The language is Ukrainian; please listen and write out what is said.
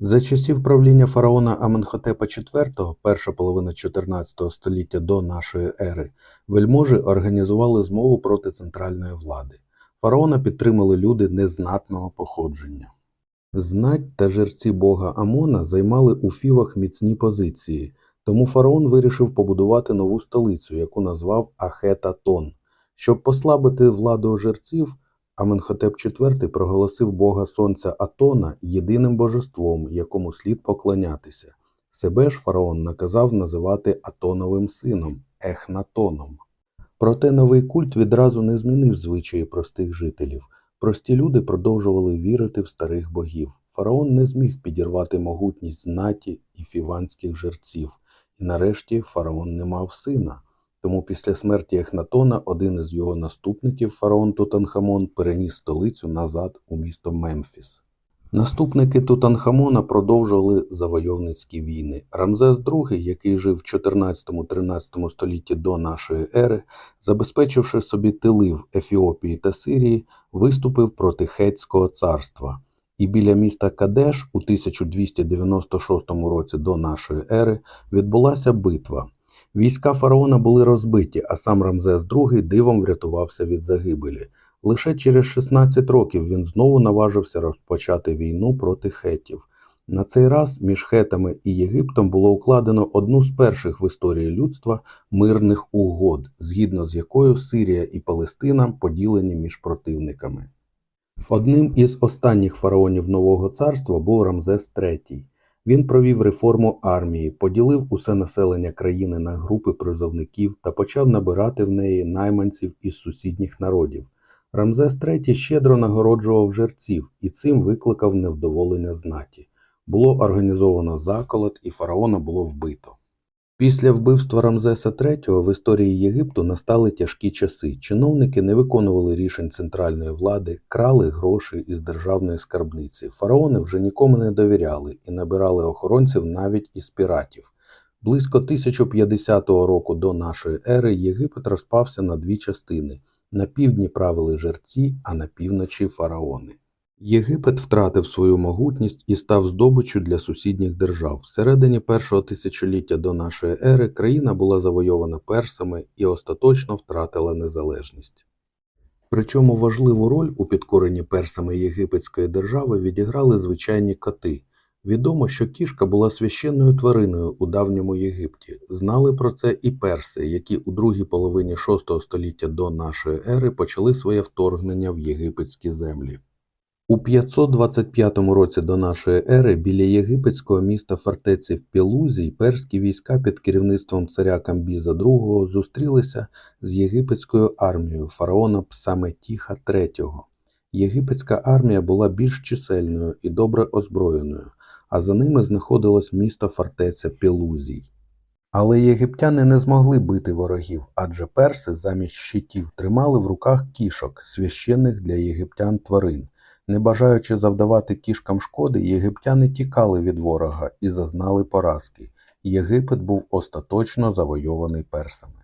За часів правління фараона Аменхотепа IV, перша половина 14 століття до нашої ери, вельможі організували змову проти центральної влади. Фараона підтримали люди незнатного походження. Знать та жерці бога Амона займали у Фівах міцні позиції, тому фараон вирішив побудувати нову столицю, яку назвав Ахета-Тон. Щоб послабити владу жерців, Аменхотеп IV проголосив бога сонця Атона єдиним божеством, якому слід поклонятися. Себе ж фараон наказав називати Атоновим сином Ехнатоном. Проте новий культ відразу не змінив звичаї простих жителів. Прості люди продовжували вірити в старих богів. Фараон не зміг підірвати могутність знаті і фіванських жерців, і нарешті фараон не мав сина. Тому після смерті Ехнатона один із його наступників, фараон Тутанхамон, переніс столицю назад у місто Мемфіс. Наступники Тутанхамона продовжували завойовницькі війни. Рамзес II, який жив в 14-13 столітті до нашої ери, забезпечивши собі тили в Ефіопії та Сирії, виступив проти Хетського царства. І біля міста Кадеш у 1296 році до нашої ери відбулася битва. Війська фараона були розбиті, а сам Рамзес II дивом врятувався від загибелі. Лише через 16 років він знову наважився розпочати війну проти хетів. На цей раз між хетами і Єгиптом було укладено одну з перших в історії людства мирних угод, згідно з якою Сирія і Палестина поділені між противниками. Одним із останніх фараонів нового царства був Рамзес III. Він провів реформу армії, поділив усе населення країни на групи призовників та почав набирати в неї найманців із сусідніх народів. Рамзес III щедро нагороджував жерців і цим викликав невдоволення знаті. Було організовано заколот і фараона було вбито. Після вбивства Рамзеса III в історії Єгипту настали тяжкі часи. Чиновники не виконували рішень центральної влади, крали гроші із державної скарбниці. Фараони вже нікому не довіряли і набирали охоронців навіть із піратів. Близько 1050 року до нашої ери Єгипет розпався на дві частини. На півдні правили жерці, а на півночі фараони. Єгипет втратив свою могутність і став здобиччю для сусідніх держав. Всередині першого тисячоліття до нашої ери країна була завойована персами і остаточно втратила незалежність. Причому важливу роль у підкоренні персами єгипетської держави відіграли звичайні коти. Відомо, що кішка була священною твариною у давньому Єгипті. Знали про це і перси, які у другій половині VI століття до нашої ери почали своє вторгнення в єгипетські землі. У 525 році до нашої ери біля єгипетського міста фортеці Пелузій перські війська під керівництвом царя Камбіза II зустрілися з єгипетською армією фараона Псаметіха III. Єгипетська армія була більш чисельною і добре озброєною, а за ними знаходилось місто фортеця Пелузій. Але єгиптяни не змогли бити ворогів, адже перси замість щитів тримали в руках кішок, священних для єгиптян тварин. Не бажаючи завдавати кішкам шкоди, єгиптяни тікали від ворога і зазнали поразки. Єгипет був остаточно завойований персами.